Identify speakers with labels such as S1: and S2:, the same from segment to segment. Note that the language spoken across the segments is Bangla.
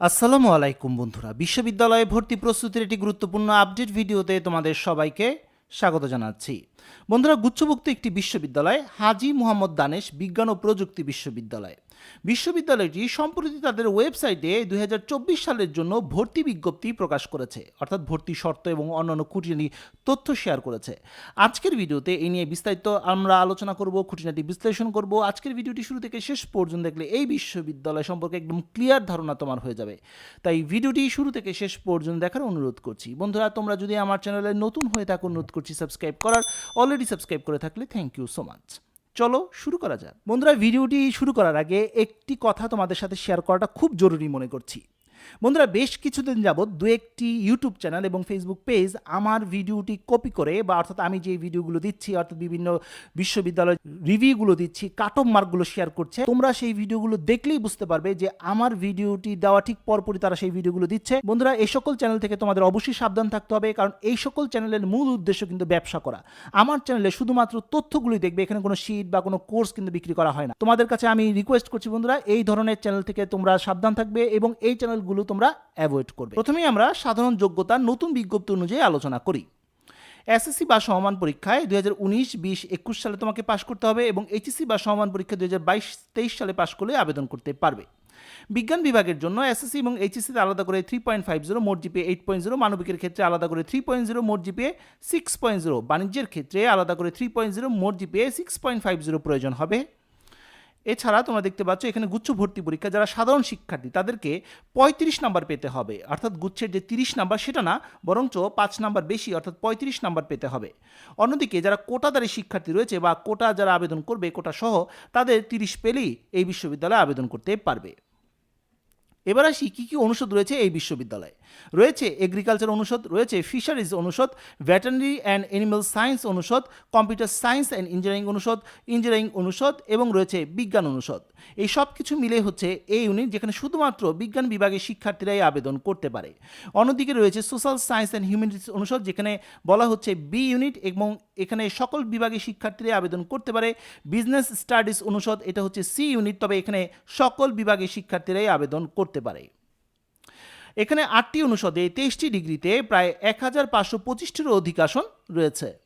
S1: আসসালামু আলাইকুম বন্ধুরা। বিশ্ববিদ্যালয়ে ভর্তি প্রস্তুতির একটি গুরুত্বপূর্ণ আপডেট ভিডিওতে তোমাদের সবাইকে স্বাগত জানাচ্ছি। বন্ধুরা, গুচ্ছভুক্ত একটি বিশ্ববিদ্যালয় হাজি মুহাম্মদ দানেশ বিজ্ঞান ও প্রযুক্তি বিশ্ববিদ্যালয়। বিশ্ববিদ্যালয়টি সম্প্রতি তাদের ওয়েবসাইটে দুই হাজার চব্বিশ সালের জন্য ভর্তি বিজ্ঞপ্তি প্রকাশ করেছে, অর্থাৎ ভর্তি শর্ত এবং অন্যান্য খুঁটিনাটি তথ্য শেয়ার করেছে। আজকের ভিডিওতে এই নিয়ে বিস্তারিত আমরা আলোচনা করব, খুঁটিনাটি বিশ্লেষণ করব। আজকের ভিডিওটি শুরু থেকে শেষ পর্যন্ত দেখলে এই বিশ্ববিদ্যালয় সম্পর্কে একদম ক্লিয়ার ধারণা তোমার হয়ে যাবে। তাই ভিডিওটি শুরু থেকে শেষ পর্যন্ত দেখার অনুরোধ করছি। বন্ধুরা, তোমরা যদি আমার চ্যানেলে নতুন হয়ে থাকো, অনুরোধ করছি সাবস্ক্রাইব করার। অলরেডি সাবস্ক্রাইব করে থাকলে থ্যাংক ইউ সো মাচ চলো শুরু করা যাক। বন্ধুরা, ভিডিওটি শুরু করার আগে একটি কথা তোমাদের সাথে শেয়ার করাটা খুব জরুরি মনে করছি। বন্ধুরা, বেশ কিছুদিন যাবৎ দু একটি ইউটিউব চ্যানেল এবং ফেসবুক পেজ আমার ভিডিওটি কপি করে বা অর্থাৎ আমি যে ভিডিওগুলো দিচ্ছি, অর্থাৎ বিভিন্ন বিশ্ববিদ্যালয় রিভিউগুলো দিচ্ছি কাট অফ মার্কগুলো শেয়ার করছে, তোমরা সেই ভিডিওগুলো দেখলেই বুঝতে পারবে যে আমার ভিডিওটি দেওয়া ঠিক পরপরই তারা সেই ভিডিওগুলো দিচ্ছে। বন্ধুরা, এই সকল চ্যানেল থেকে তোমাদের অবশ্যই সাবধান থাকতে হবে, কারণ এই সকল চ্যানেলের মূল উদ্দেশ্য কিন্তু ব্যবসা করা। আমার চ্যানেলে শুধুমাত্র তথ্যগুলোই দেখবে, এখানে কোনো শিট বা কোনো কোর্স কিন্তু বিক্রি করা হয় না। তোমাদের কাছে আমি রিকোয়েস্ট করছি বন্ধুরা, এই ধরনের চ্যানেল থেকে তোমরা সাবধান থাকবে এবং এই চ্যানেলগুলো তোমরা অ্যাভয়েড করবে। প্রথমেই আমরা সাধারণ যোগ্যতার নতুন বিজ্ঞপ্তি অনুযায়ী আলোচনা করি। এসএসসি বা সমমান পরীক্ষায় দুই হাজার উনিশ, বিশ, একুশ সালে তোমাকে পাশ করতে হবে এবং এইচএসসি বা সমমান পরীক্ষা দুই হাজার বাইশ, তেইশ সালে পাশ করলে আবেদন করতে পারবে। বিজ্ঞান বিভাগের জন্য এসএসসি এবং এইচএসসিতে আলাদা করে থ্রি পয়েন্ট ফাইভ জিরো মোট জিপিএ এইট পয়েন্ট জিরো মানবিকের ক্ষেত্রে আলাদা করে থ্রি পয়েন্ট জিরো মোট জিপিএ সিক্স পয়েন্ট জিরো বাণিজ্যের ক্ষেত্রে আলাদা করে থ্রি পয়েন্ট জিরো মোট GPA six point five zero প্রয়োজন হবে। এছাড়া তোমরা দেখতে পাচ্ছ এখানে গুচ্ছ ভর্তি পরীক্ষা, যারা সাধারণ শিক্ষার্থী, তাদেরকে পঁয়ত্রিশ নাম্বার পেতে হবে। অর্থাৎ গুচ্ছের যে তিরিশ নাম্বার, সেটা না, বরঞ্চ পাঁচ নাম্বার বেশি, অর্থাৎ পঁয়ত্রিশ নাম্বার পেতে হবে। অন্যদিকে যারা কোটাদারি শিক্ষার্থী রয়েছে বা কোটা যারা আবেদন করবে কোটা সহ তাদের তিরিশ পেলেই এই বিশ্ববিদ্যালয়ে আবেদন করতে পারবে। এবার আসি কী কী অনুষদ রয়েছে এই বিশ্ববিদ্যালয়ে। রয়েছে এগ্রিকালচার অনুষদ, রয়েছে ফিশারিজ অনুষদ ভেটেরিনারি অ্যান্ড অ্যানিম্যাল সায়েন্স অনুষদ কম্পিউটার সায়েন্স অ্যান্ড ইঞ্জিনিয়ারিং অনুষদ ইঞ্জিনিয়ারিং অনুষদ এবং রয়েছে বিজ্ঞান অনুষদ। এই সব কিছু মিলে হচ্ছে এই ইউনিট যেখানে শুধুমাত্র বিজ্ঞান বিভাগের শিক্ষার্থীরাই আবেদন করতে পারে। অন্যদিকে রয়েছে সোশ্যাল সায়েন্স অ্যান্ড হিউম্যানিটিস অনুষদ যেখানে বলা হচ্ছে বি ইউনিট এবং এখানে সকল বিভাগের শিক্ষার্থীরাই আবেদন করতে পারে। বিজনেস স্টাডিজ অনুষদ, এটা হচ্ছে সি ইউনিট তবে এখানে সকল বিভাগের শিক্ষার্থীরাই আবেদন করতে পারে। এখানে আটটি অনুষদে তেইশটি ডিগ্রিতে প্রায় এক হাজার পাঁচশো পঁচিশটিরও অধিক আসন রয়েছে।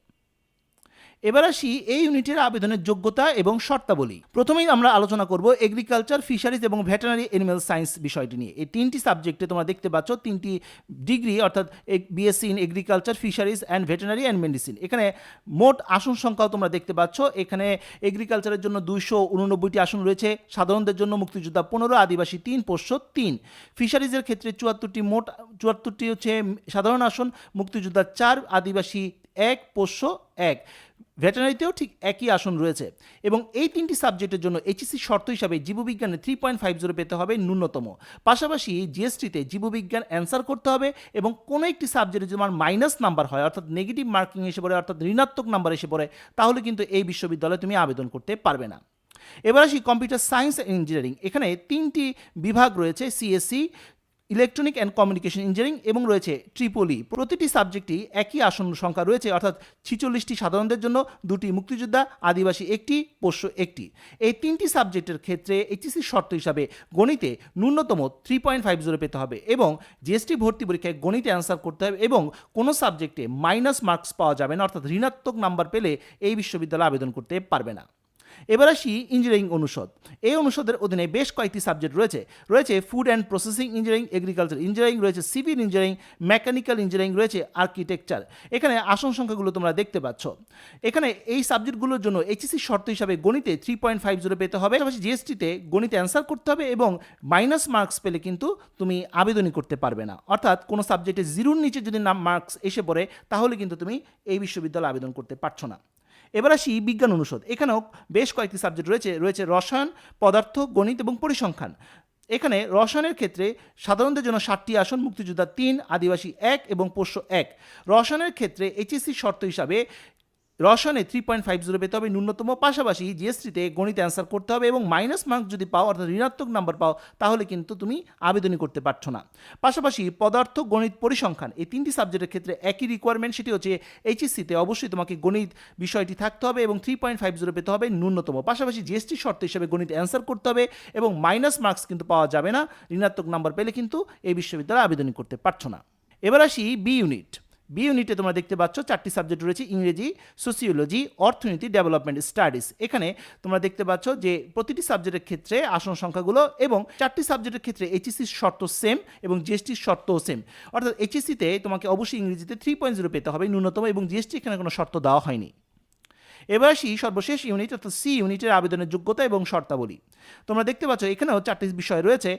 S1: এবার আসি এই ইউনিটের আবেদনের যোগ্যতা এবং শর্তাবলী। প্রথমেই আমরা আলোচনা করব এগ্রিকালচার ফিশারিজ এবং ভেটেনারি অ্যানিম্যাল সায়েন্স বিষয়টি নিয়ে। এই তিনটি সাবজেক্টে তোমরা দেখতে পাচ্ছ তিনটি ডিগ্রি অর্থাৎ BSc in agriculture fisheries and veterinary and medicine এখানে মোট আসন সংখ্যাও তোমরা দেখতে পাচ্ছ। এখানে এগ্রিকালচারের জন্য দুইশো উননব্বইটি আসন রয়েছে। সাধারণদের জন্য মুক্তিযোদ্ধা পনেরো, আদিবাসী তিন, পোষ্য তিন। ফিশারিজের ক্ষেত্রে চুয়াত্তরটি মোট, চুয়াত্তরটি হচ্ছে সাধারণ আসন, মুক্তিযোদ্ধা চার, আদিবাসী এক, পোষ্য এক। ভেটেনারিতেও ঠিক একই আসন রয়েছে। এবং এই তিনটি সাবজেক্টের জন্য এইচএসসি শর্ত হিসাবে জীববিজ্ঞানে থ্রি পয়েন্ট ফাইভ জিরো পেতে হবে ন্যূনতম। পাশাপাশি জিএসটিতে জীববিজ্ঞান অ্যান্সার করতে হবে এবং কোনো একটি সাবজেক্টে যদি আমার মাইনাস নাম্বার হয়, অর্থাৎ নেগেটিভ মার্কিং এসে পড়ে, অর্থাৎ ঋণাত্মক নাম্বার এসে পড়ে, তাহলে কিন্তু এই বিশ্ববিদ্যালয়ে তুমি আবেদন করতে পারবে না। এবার আসি কম্পিউটার সায়েন্স ইঞ্জিনিয়ারিং এখানে তিনটি বিভাগ রয়েছে CSC electronic and communication engineering এবং রয়েছে ট্রিপলি প্রতিটি সাবজেক্টই একই আসন সংখ্যা রয়েছে, অর্থাৎ ছিচল্লিশটি সাধারণদের জন্য, দুটি মুক্তিযোদ্ধা, আদিবাসী একটি, পোষ্য একটি। এই তিনটি সাবজেক্টের ক্ষেত্রে এইচএসসি শর্ত হিসাবে গণিতে ন্যূনতম থ্রি পয়েন্ট ফাইভ জিরো পেতে হবে এবং জিএসটি ভর্তি পরীক্ষায় গণিতে অ্যান্সার করতে হবে এবং কোনো সাবজেক্টে মাইনাস মার্কস পাওয়া যাবে না, অর্থাৎ ঋণাত্মক নাম্বার পেলে এই বিশ্ববিদ্যালয়ে আবেদন করতে পারবে না। এবার আসি ইঞ্জিনিয়ারিং অনুষদ। এই অনুষদের অধীনে বেশ কয়েকটি সাবজেক্ট রয়েছে। রয়েছে food and processing engineering, agriculture engineering, রয়েছে সিভিল ইঞ্জিনিয়ারিং, মেকানিক্যাল ইঞ্জিনিয়ারিং, রয়েছে আর্কিটেকচার। এখানে আসন সংখ্যাগুলো তোমরা দেখতে পাচ্ছ। এখানে এই সাবজেক্টগুলোর জন্য এইচএসসি শর্ত হিসাবে গণিতে থ্রি পয়েন্ট ফাইভ জিরো পেতে হবে। পাশাপাশি জিএসটিতে গণিতে অ্যান্সার করতে হবে এবং মাইনাস মার্কস পেলে কিন্তু তুমি আবেদনই করতে পারবে না। অর্থাৎ কোনো সাবজেক্টে জিরোর নিচে যদি নাম মার্কস এসে পড়ে, তাহলে কিন্তু তুমি এই বিশ্ববিদ্যালয়ে আবেদন করতে পারছ না। এবার আসি বিজ্ঞান অনুষদ। এখানেও বেশ কয়েকটি সাবজেক্ট রয়েছে রয়েছে রসায়ন, পদার্থ, গণিত এবং পরিসংখ্যান। এখানে রসায়নের ক্ষেত্রে সাধারণদের জন্য ষাটটি আসন, মুক্তিযোদ্ধা তিন, আদিবাসী এক এবং পোষ্য এক। রসায়নের ক্ষেত্রে এইচএসসি শর্ত হিসাবে রসায়নে থ্রি পয়েন্ট ফাইভ জিরো পেতে হবে, ন্যূনতম পাশাপাশি জিএসটিতে গণিত অ্যান্সার করতে হবে এবং মাইনাস মার্ক যদি পাও, অর্থাৎ ঋণাত্মক নাম্বার পাও, তাহলে কিন্তু তুমি আবেদনই করতে পারছ না। পাশাপাশি পদার্থ গণিত পরিসংখ্যান, এই তিনটি সাবজেক্টের ক্ষেত্রে একই রিকোয়ারমেন্ট সেটি হচ্ছে এইচএসসিতে অবশ্যই তোমাকে গণিত বিষয়টি থাকতে হবে এবং থ্রি পয়েন্ট ফাইভ জিরো পেতে হবে, ন্যূনতম। পাশাপাশি জিএসটি শর্ত হিসেবে গণিত অ্যান্সার করতে হবে এবং মাইনাস মার্কস কিন্তু পাওয়া যাবে না, ঋণাত্মক নাম্বার পেলে কিন্তু এই বিশ্ববিদ্যালয়ে আবেদনই করতে পারছ না। এবার আসি বি ইউনিট বি ইউনিটে তোমরা দেখতে পাচ্ছ চারটি সাবজেক্ট রয়েছে, ইংরেজি, সোসিওলজি, অর্থনীতি, ডেভেলপমেন্ট, স্টাডিজ। এখানে তোমরা দেখতে পাচ্ছ যে প্রতিটি সাবজেক্টের ক্ষেত্রে আসন সংখ্যাগুলো এবং চারটি সাবজেক্টের ক্ষেত্রে এইচএসির শর্ত সেম এবং জিএসটির শর্তও সেম অর্থাৎ এইচএসসিতে তোমাকে অবশ্যই ইংরেজিতে থ্রি পয়েন্ট জিরো পেতে হবে ন্যূনতম এবং জিএসটি এখানে কোনো শর্ত দেওয়া হয়নি। এবার আসি সর্বশেষ ইউনিট অর্থাৎ সি ইউনিটের আবেদনের যোগ্যতা এবং শর্তাবলী। তোমরা দেখতে পাচ্ছ, এখানেও চারটি বিষয় রয়েছে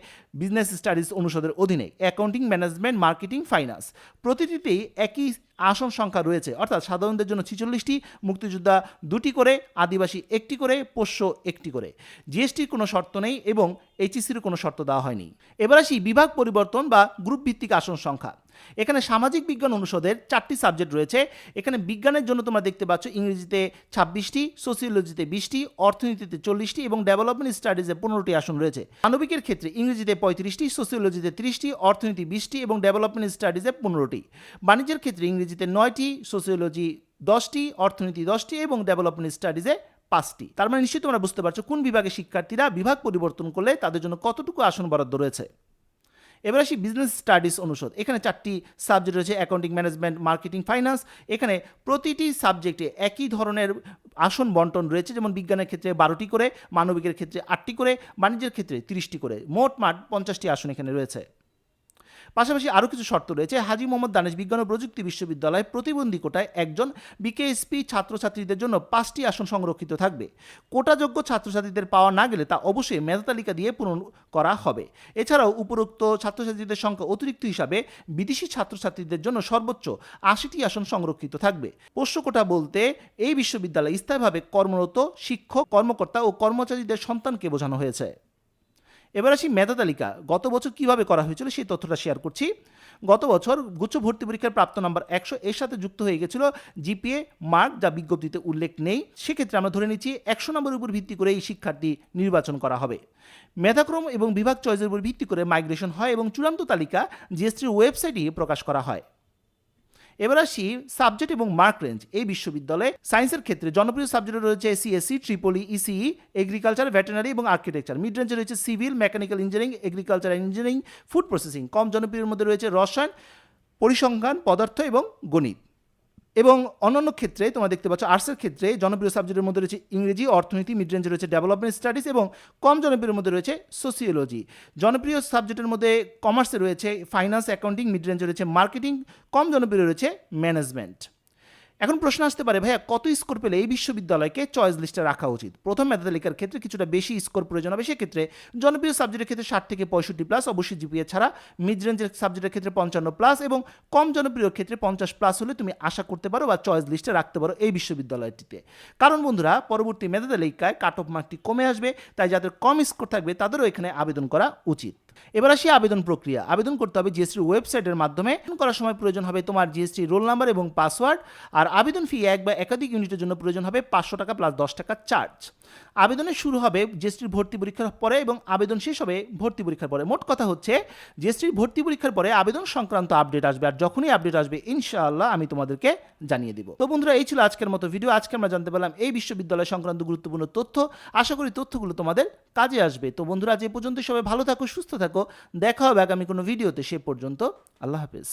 S1: বিজনেস স্টাডিজ অনুষদের অধীনে। অ্যাকাউন্টিং ম্যানেজমেন্ট মার্কেটিং ফাইন্যান্স প্রতিটিতেই একই আসন সংখ্যা রয়েছে। অর্থাৎ সাধারণদের জন্য ছিচল্লিশটি, মুক্তিযোদ্ধা দুটি করে, আদিবাসী একটি করে, পোষ্য একটি করে। জিএসটির কোনো শর্ত নেই এবং এইচএসির কোনো শর্ত দেওয়া হয়নি। এবার আসি বিভাগ পরিবর্তন বা গ্রুপ ভিত্তিক আসন সংখ্যা। এখানে সামাজিক বিজ্ঞান অনুষদের চারটি সাবজেক্ট রয়েছে। এখানে বিজ্ঞানের জন্য তোমরা দেখতে পাচ্ছ ইংরেজিতে ছাব্বিশটি, সোসিওলজিতে বিশটি, অর্থনীতিতে চল্লিশটি এবং ডেভেলপমেন্ট স্টাডিজে পনেরোটি আসন রয়েছে। মানবিকের ক্ষেত্রে ইংরেজিতে পঁয়ত্রিশটি, সোসিওলজিতে ত্রিশটি, অর্থনীতি বিশটি এবং ডেভেলপমেন্ট স্টাডিজে পনেরোটি। বাণিজ্যের ক্ষেত্রে ইংরেজিতে নয়টি, সোসিওলজি দশটি, অর্থনীতি দশটি এবং ডেভেলপমেন্ট স্টাডিজে পাঁচটি। তার মানে নিশ্চয়ই তোমরা বুঝতে পারছ কোন বিভাগের শিক্ষার্থীরা বিভাগ পরিবর্তন করলে তাদের জন্য কতটুকু আসন বরাদ্দ রয়েছে। এবার আসি বিজনেস স্টাডিজ অনুষদ। এখানে চারটি সাবজেক্ট রয়েছে অ্যাকাউন্টিং ম্যানেজমেন্ট মার্কেটিং ফাইন্যান্স এখানে প্রতিটি সাবজেক্টে একই ধরনের আসন বন্টন রয়েছে, যেমন বিজ্ঞানের ক্ষেত্রে বারোটি করে, মানবিকের ক্ষেত্রে আটটি করে, বাণিজ্যের ক্ষেত্রে তিরিশটি করে। মোট মাঠ পঞ্চাশটি আসন এখানে রয়েছে। পাশাপাশি আরও কিছু শর্ত রয়েছে। হাজি মোহাম্মদ দানেশ বিজ্ঞান ও প্রযুক্তি বিশ্ববিদ্যালয় প্রতিবন্ধী কোটায় একজন বিকেএসপি ছাত্রছাত্রীদের জন্য পাঁচটি আসন সংরক্ষিত থাকবে। কোটাযোগ্য ছাত্রছাত্রীদের পাওয়া না গেলে তা অবশ্যই মেধা তালিকা দিয়ে পূরণ করা হবে। এছাড়াও উপরোক্ত ছাত্রছাত্রীদের সংখ্যা অতিরিক্ত হিসাবে বিদেশি ছাত্রছাত্রীদের জন্য সর্বোচ্চ আশিটি আসন সংরক্ষিত থাকবে। পোষ্য কোটা বলতে এই বিশ্ববিদ্যালয়ে স্থায়ীভাবে কর্মরত শিক্ষক, কর্মকর্তা ও কর্মচারীদের সন্তানকে বোঝানো হয়েছে। এবার আসি মেধা তালিকা। গত বছর কীভাবে করা হয়েছিল সেই তথ্যটা শেয়ার করছি। গত বছর গুচ্ছ ভর্তি পরীক্ষার প্রাপ্ত নাম্বার একশো এর সাথে যুক্ত হয়ে গেছিল জিপিএ, মার্ক, যা বিজ্ঞপ্তিতে উল্লেখ নেই। সেক্ষেত্রে আমরা ধরে নিচ্ছি একশো নম্বরের উপর ভিত্তি করে এই শিক্ষার্থী নির্বাচন করা হবে। মেধাক্রম এবং বিভাগ চয়েসের উপর ভিত্তি করে মাইগ্রেশন হয় এবং চূড়ান্ত তালিকা জিএসটির ওয়েবসাইটে প্রকাশ করা হয়। এবার আসি সাবজেক্ট এবং মার্ক রেঞ্জ এই বিশ্ববিদ্যালয়ে সায়েন্সের ক্ষেত্রে জনপ্রিয় সাবজেক্ট রয়েছে CSC triple E ECE agriculture veterinary এবং আর্কিটেকচার মিড রেঞ্জে রয়েছে civil mechanical engineering agriculture engineering food processing কম জনপ্রিয়ের মধ্যে রয়েছে রসায়ন, পরিসংখ্যান, পদার্থ এবং গণিত। এবং অন্যান্য ক্ষেত্রে তোমরা দেখতে পাচ্ছ, আর্টসের ক্ষেত্রে জনপ্রিয় সাবজেক্টের মধ্যে রয়েছে ইংরেজি, অর্থনীতি মিড রেঞ্জে রয়েছে ডেভেলপমেন্ট স্টাডিজ এবং কম জনপ্রিয়ের মধ্যে রয়েছে সোসিওলজি জনপ্রিয় সাবজেক্টের মধ্যে কমার্সে রয়েছে ফাইন্যান্স অ্যাকাউন্টিং মিড রেঞ্জে রয়েছে মার্কেটিং কম জনপ্রিয় রয়েছে ম্যানেজমেন্ট এখন প্রশ্ন আসতে পারে, ভাইয়া, কত স্কোর পেলে এই বিশ্ববিদ্যালয়কে চয়েস লিস্টে রাখা উচিত? প্রথম মেধা তালিকার ক্ষেত্রে কিছুটা বেশি স্কোর প্রয়োজন হবে। সেক্ষেত্রে জনপ্রিয় সাবজেক্টের ক্ষেত্রে ষাট থেকে পঁয়ষট্টি প্লাস অবশ্যই জিপিএ ছাড়া। মিড রেঞ্জের সাবজেক্টের ক্ষেত্রে পঞ্চান্ন প্লাস এবং কম জনপ্রিয় ক্ষেত্রে পঞ্চাশ প্লাস হলে তুমি আশা করতে পারো বা চয়েস লিস্টে রাখতে পারো এই বিশ্ববিদ্যালয়টিতে। কারণ বন্ধুরা, পরবর্তী মেধা তালিকায় কাট অফ মার্কটি কমে আসবে, তাই যাদের কম স্কোর থাকবে তাদেরও এখানে আবেদন করা উচিত। এবার আসি আবেদন প্রক্রিয়া। আবেদন করতে হবে জিএসটির ওয়েবসাইটের মাধ্যমে। করার সময় প্রয়োজন হবে তোমার জিএসটি রোল নাম্বার এবং পাসওয়ার্ড আর আবেদন ফি এক বা একাধিক ইউনিটের জন্য প্রয়োজন হবে পাঁচশো টাকা প্লাস দশ টাকা চার্জ আবেদনের শুরু হবে জিএসটির ভর্তি পরীক্ষার পরে এবং আবেদন শেষ হবে ভর্তি পরীক্ষার পরে। মোট কথা হচ্ছে, জিএসটির ভর্তি পরীক্ষার পরে আবেদন সংক্রান্ত আপডেট আসবে আর যখনই আপডেট আসবে, ইনশাআল্লাহ আমি তোমাদেরকে জানিয়ে দিব। তো বন্ধুরা, এই ছিল আজকের মতো ভিডিও। আজকে আমরা জানতে পারলাম এই বিশ্ববিদ্যালয় সংক্রান্ত গুরুত্বপূর্ণ তথ্য। আশা করি তথ্যগুলো তোমাদের কাজে আসবে। তো বন্ধুরা এই পর্যন্ত সবাই ভালো থাকো, সুস্থ থাকো। দেখা হবে আগামী কোনো ভিডিওতে। সে পর্যন্ত আল্লাহ হাফেজ।